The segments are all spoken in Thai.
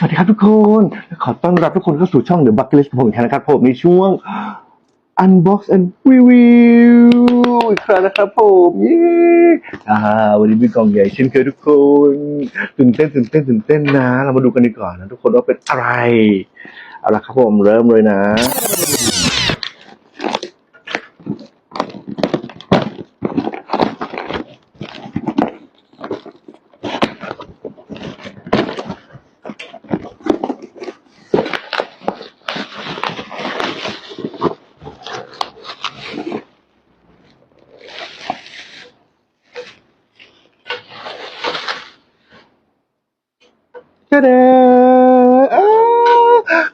สวัสดีครับทุกคน ขอต้อนรับทุกคนเข้าสู่ช่อง The Bucket List ของผมอีกครั้งนะครับผมในช่วง Unbox and Review อีกครั้งนะครับผมเย้อ่าวันนี้มีกล่องใหญ่เช่นเคยทุกคนตื่นเต้นตื่นเต้นตื่นเต้นนะ เรามาดูกันดีกว่อนนะทุกคนว่าเป็นอะไร เอาละครับผมเริ่มเลยนะ ระเด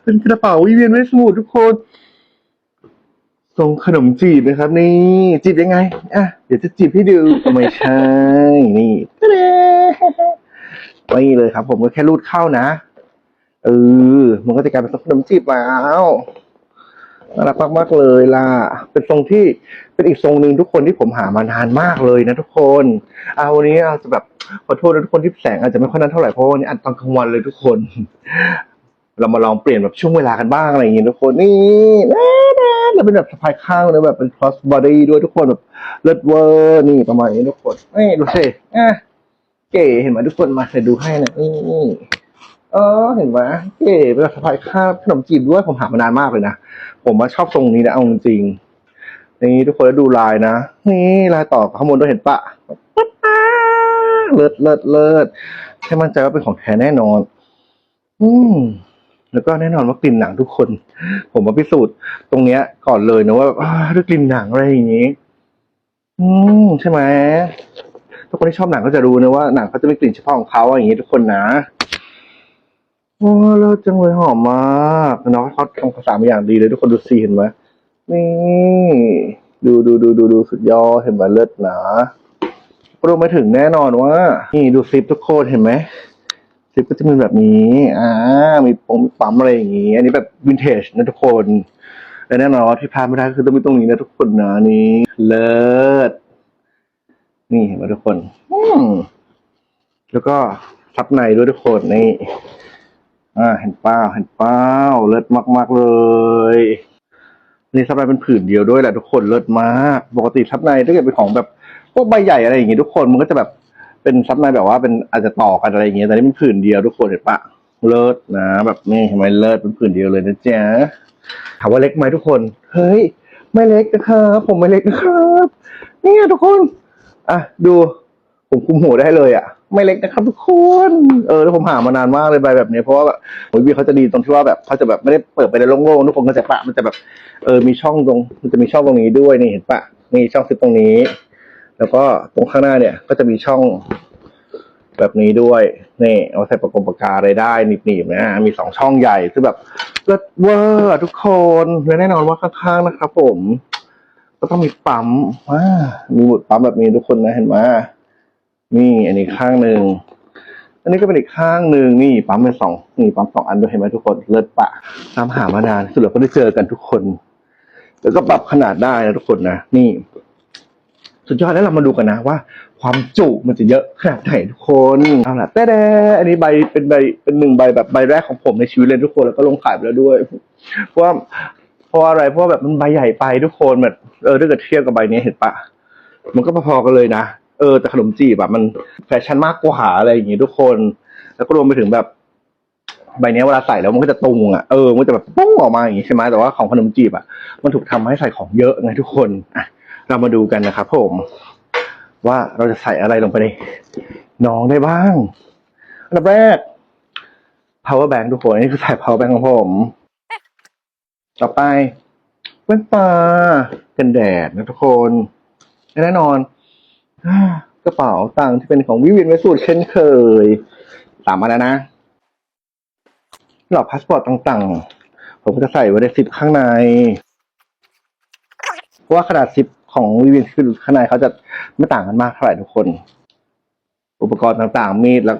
เป็นกระเป๋าวิเวียนไว้สมุดทุกคนส่งขนมจีบนะครับ นี่จีบยังไง อะ เดี๋ยวจะจีบให้ดูไม่ใช่ นี่กระเดนี่เลยครับ ผมก็แค่รูดเข้านะเออมันก็จะกลายเป็นขนมจีบแล้ว น่ารักมากๆเลยล่ะ เป็นทรงที่เป็นอีกทรงหนึ่งทุกคนที่ผมหามานานมากเลยนะทุกคนเอาวันนี้เราจะแบบขอโทษนะทุกคนที่แสงอาจจะไม่ค่อยนั้นเท่าไหร่เพราะว่าวันนี้อัดตอนกลางวันเลยทุกคน เรามาลองเปลี่ยนแบบช่วงเวลากันบ้างอะไรอย่างงี้ทุกคนนี่นะนะแล้วเป็นแบบสะพายข้างเลยแบบเป็น cross body ด้วยทุกคนแบบเลิศเวอร์นี่ประมาณนี้ทุกคนนี่ดูสิอะเก๋เห็นไหมทุกคนมาใส่ดูให้นะนี่ เออ เห็นไหมเก๋เป็นแบบสะพายข้าขนมจีบด้วยผมหามานานมากเลยนะ ผมว่าชอบทรงนี้นะเอาจริงนี่ทุกคนแล้ดูลายนะ นี่ลายต่อข้างบนด้วยเห็นปะเลิศเลิศเลิศให้มั่นใจว่าเป็นของแท้แน่นอน อืมแล้วก็แน่นอนว่ากลิ่นหนังทุกคน ผมมาพิสูจน์ตรงเนี้ย ก่อนเลยนะว่าอ่าด้วยกลิ่นหนังอะไรอย่างนี้ อืมใช่ไหมทุกคนที่ชอบหนังก็จะรู้นะว่าหนังเขาจะมีกลิ่นเฉพาะของเขาอย่างนี้ทุกคนนะ อ้เลิศจังเลยหอมมากเนาะเขาทำภาษามอย่างดีเลยทุกคนดูซีเห็นไหมนี่ดูดูดูดูดูสุดยอดเห็นไหมเลิศนารวมไปถึงแน่นอนว่า นี่ดูซิปทุกคนเห็นไหมซิปก็จะเป็นแบบนี้อ่ามีปงมีปั๊มอะไรอย่างงี้ อันนี้แบบวินเทจนะทุกคนและแน่นอนว่าที่พลาดไม่ได้ก็คือต้องมีตรงนี้นะทุกคนนะนี่เลิศนี่เห็นไหมทุกคนอืมแล้วก็ซับในด้วยทุกคนนี่ อ่าเห็นเป้าเห็นเป้าเลิศมาก ๆ เลยนี่ซับในเป็นผืนเดียวด้วยแหละทุกคนเลิศมากปกติซับในถ้าเกิดเป็นของแบบพวกใบใหญ่อะไรอย่างงี้ทุกคนมันก็จะแบบเป็นซับในแบบว่าเป็นอาจจะต่อกันอะไรอย่างเงี้ยแต่นี่มันผืนเดียวทุกคนเห็นปะเลิศนะ แบบนี่เห็นไหมเลิศเป็นผืนเดียวเลยนะจ๊ะถามว่าเล็กไหมทุกคน เฮ้ย ไม่เล็กนะครับผมไม่เล็กนะครับนี่ทุกคน อะดู ผมคุมหัวได้เลยอะ ไม่เล็กนะครับทุกคนเออแล้วผมหามานานมากเลยใบแบบนี้เพราะว่าแบบโอ้ยวีเขาจะดีตรงที่ว่าแบบเขาจะแบบไม่ได้เปิดไปในโล่งๆทุกคนก็จะปะมันจะแบบเออมีช่องตรง มันจะมีช่องตรงนี้ด้วยนี่เห็นปะมีช่องซิปตรงนี้ แล้วก็ตรงข้างหน้าเนี่ย ก็จะมีช่องแบบนี้ด้วยนี่เอาใส่ปากกงปากกาอะไรได้หนีบๆนะมีสองช่องใหญ่คือแบบเลิศเวอร์ทุกคนและแน่นอนว่าข้างๆนะครับผม ก็ต้องมีปั๊มอ่ามีหมุดปั๊มแบบนี้ทุกคนนะเห็นไหม นี่อันนี้ข้างหนึ่งอันนี้ก็เป็นอีกข้างหนึ่งนี่ปั๊มเป็นสองนี่ปั๊มสองอันด้วยเห็นไหมทุกคนเลิศปะตามหามานานสุดแล้วก็ได้เจอกันทุกคน แล้วก็ปรับขนาดได้นะทุกคนนะนี่ สุดยอดแล้วเรามาดูกันนะว่า ความจุมันจะเยอะขนาดไหนทุกคนเอาล่ะแต่แดอันนี้ใบเป็นใบเป็นหนึ่งใบแบบใบแรกของผมในชีวิตเลยทุกคนแล้วก็ลงขายไปแล้วด้วยเพราะว่าเพราะอะไรเพราะแบบมันใบใหญ่ไปทุกคนแบบเออถ้าเกิดเทียบกับใบนี้เห็นปะมันก็พอๆกันเลยนะ เออแต่ขนมจีบแบบมันแฟชั่นมากกว่าอะไรอย่างงี้ทุกคน แล้วก็รวมไปถึงแบบ ใบเนี้ยเวลาใส่แล้วมันก็จะตุงอะเออมันจะแบบปุ้งออกมาอย่างงี้ใช่ไหมแต่ว่าของขนมจีบอะมันถูกทำให้ใส่ของเยอะไงทุกคนอะเรามาดูกันนะครับผม ว่าเราจะใส่อะไรลงไปในน้องได้บ้างอันดับแรก power bank ทุกคนนี่คือใส่ power bank ของผม ต่อไปแว่นตากันแดดนะทุกคน แน่นอน กระเป๋าตังค์ที่เป็นของวิวินไว้สูตรเช่นเคย สามอันแล้วนะหลอกพาสปอร์ตต่างๆ ผมก็จะใส่ไว้ในซิปข้างใน เพราะว่าขนาดซิปของวิวินคือข้างในเขาจะไม่ต่างกันมากเท่าไหร่ทุกคน อุปกรณ์ต่างๆ มีดแล้ว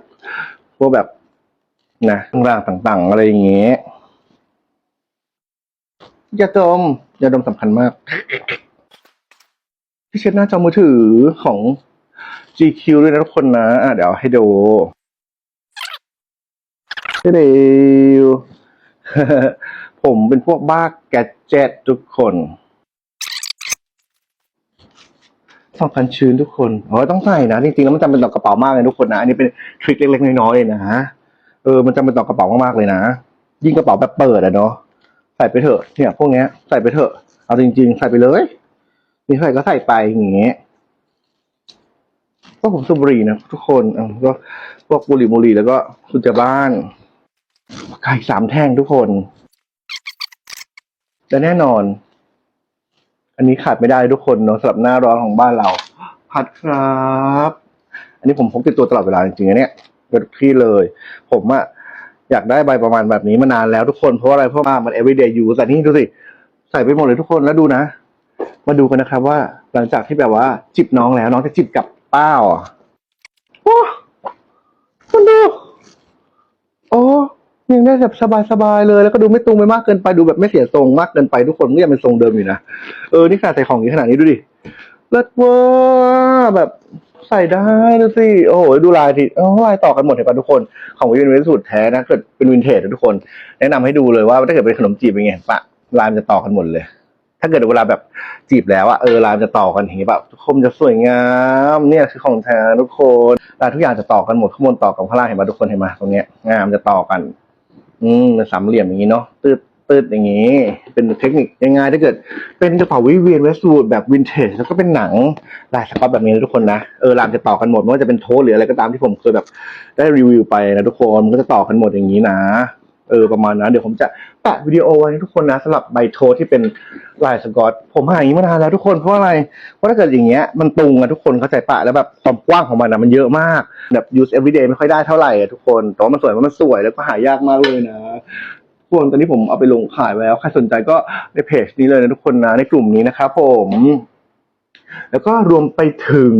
พวกแบบนะเครื่องรางต่างๆ อะไรอย่างเงี้ยยาดมยาดมสำคัญมาก ที่เช็ดหน้าจอมือถือของ GQ ด้วยนะทุกคนนะ อะเดี๋ยวให้ดูเร็วผมเป็นพวกบ้าแกเจ็ตทุกคนสองพันชื้นทุกคนอ๋อต้องใส่นะ จริงๆแล้วมันจำเป็นต่อกระเป๋ามากเลยทุกคนนะ อันนี้เป็นทริคเล็กๆน้อยๆเลยนะเออ มันจำเป็นต่อกระเป๋ามากๆเลยนะ ยิ่งกระเป๋าแบบเปิดอะเนาะ ใส่ไปเถอะ เนี่ย พวกเนี้ย ใส่ไปเถอะ เอาจริง ๆ ใส่ไปเลย มีเท่าไหร่ก็ใส่ไปอย่างเงี้ยก็ผมสูบบุหรี่นะทุกคนอก็พวกบุหรี่บุหรี่แล้วก็สุจบ้านไก่สามแท่งทุกคนและแน่นอน อันนี้ขาดไม่ได้ทุกคนเนาะสำหรับหน้าร้อนของบ้านเรา ผัดครับ อันนี้ผมพกติดตัวตลอดเวลาจริงๆเนี่ยเป็นที่เลย ผมอะอยากได้ใบประมาณแบบนี้มานานแล้วทุกคนเพราะอะไรเพราะว่ามัน everyday use แต่นี่ดูสิ ใส่ไปหมดเลยทุกคนแล้วดูนะ มาดูกันนะครับว่า หลังจากที่แบบว่าจิบน้องแล้วน้องจะจิบกับเป้าอะโอ้มันดูโอ้ยังได้แบบสบายๆเลย แล้วก็ดูไม่ตรงไปมากเกินไปดูแบบไม่เสียทรงมากเกินไปทุกคนก็ยังเป็นทรงเดิมอยู่นะเออนี่ขนาดใส่ของอย่างนี้ขนาดนี้ดูดิเลิศเวอร์แบบใส่ได้ดูสิโอ้โหดูลายดิโอ้ลายต่อกันหมดเห็นปะทุกคนของวินเวนสูตรแท้นะเกิดเป็นวินเทจทุกคน แนะนำให้ดูเลยว่าถ้าเกิดเป็นขนมจีบเป็นไงปะลายมันจะต่อกันหมดเลย ถ้าเกิดเวลาแบบจีบแล้วอะเออลามจะต่อกันอย่างนี้แบบทุกคนจะสวยงามเนี่ยคือของแท้ทุกคนลาทุกอย่างจะต่อกันหมดข้างบนต่อกับข้างล่างเห็นปะทุกคนเห็นไหมตรงเนี้ยงามจะต่อกัน อืมเป็นสามเหลี่ยมอย่างนี้เนาะตืดตืดอย่างนี้ เป็นเทคนิคง่ายๆถ้าเกิด เป็นกระเป๋าวิเวียนเวสต์วูดแบบวินเทจแล้วก็เป็นหนังลายสก๊อตแบบนี้นะทุกคนนะเออลามจะต่อกันหมดไม่ว่าจะเป็นโทสหรืออะไรก็ตามที่ผมเคยแบบได้รีวิวไปนะทุกคนมันก็จะต่อกันหมดอย่างนี้นะ เออประมาณนั้น เดี๋ยวผมจะแปะวิดีโอไว้ให้ทุกคนนะสำหรับใบโทที่เป็นลายสกอตผมหาอย่างนี้มานานแล้วทุกคนเพราะอะไรเพราะถ้าเกิดอย่างเงี้ยมันตุงอะทุกคนเข้าใจปะแล้วแบบความกว้างของมันอะมันเยอะมากแบบ use everyday ไม่ค่อยได้เท่าไหร่อะทุกคนแต่ว่ามันสวยมันสวยแล้วก็หายากมากเลยนะทุกคนตอนนี้ผมเอาไปลงขายไว้แล้วใครสนใจก็ในเพจนี้เลยนะทุกคนนะในกลุ่มนี้นะครับผมแล้วก็รวมไปถึง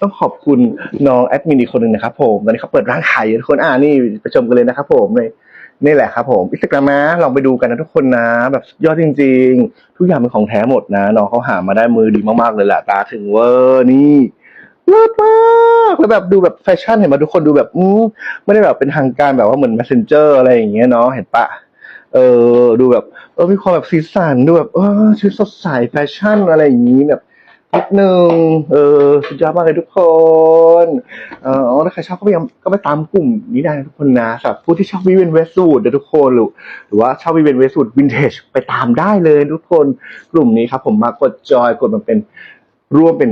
ต้องขอบคุณน้องแอดมินอีกคนหนึ่งนะครับผมตอนนี้เขาเปิดร้านขายอยู่ทุกคนอ่านี่ไปชมกันเลยนะครับผมใน นี่แหละครับผมอิสตาแกรมนะลองไปดูกันนะทุกคนนะ แบบยอดจริง ๆ ทุกอย่างเป็นของแท้หมดนะน้องเขาหามาได้มือดีมากๆเลยแหละตาถึงเวอร์นี่เลิศมากแล้วแบบดูแบบแฟชั่นเห็นไหมทุกคนดูแบบอืมไม่ได้แบบเป็นทางการแบบว่าเหมือน messenger อะไรอย่างเงี้ยเนาะเห็นปะเออดูแบบเออมีความแบบสีสันดูแบบเออชุดสดใสแฟชั่นอะไรอย่างนี้แบบ นิดนึงเออสุดยอดมากเลยทุกคนเออถ้าใครชอบก็ไปยังก็ไปตามกลุ่มนี้ได้นะทุกคนนะสำหรับผู้ที่ชอบวิเวนเวสูดทุกคนหรือหรือว่าชอบวิเวนเวสูดวินเทจไปตามได้เลยทุกคนกลุ่มนี้ครับผมมากดจอยกดมาเป็นร่วมเป็น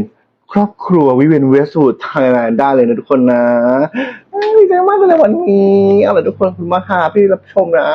ครอบครัววิเวนเวสูดไทยแลน์ได้เลยนะทุกคนนะดีใจมากเลยวันนี้เอาละทุกคนคุณมากค่ะที่รับชมนะ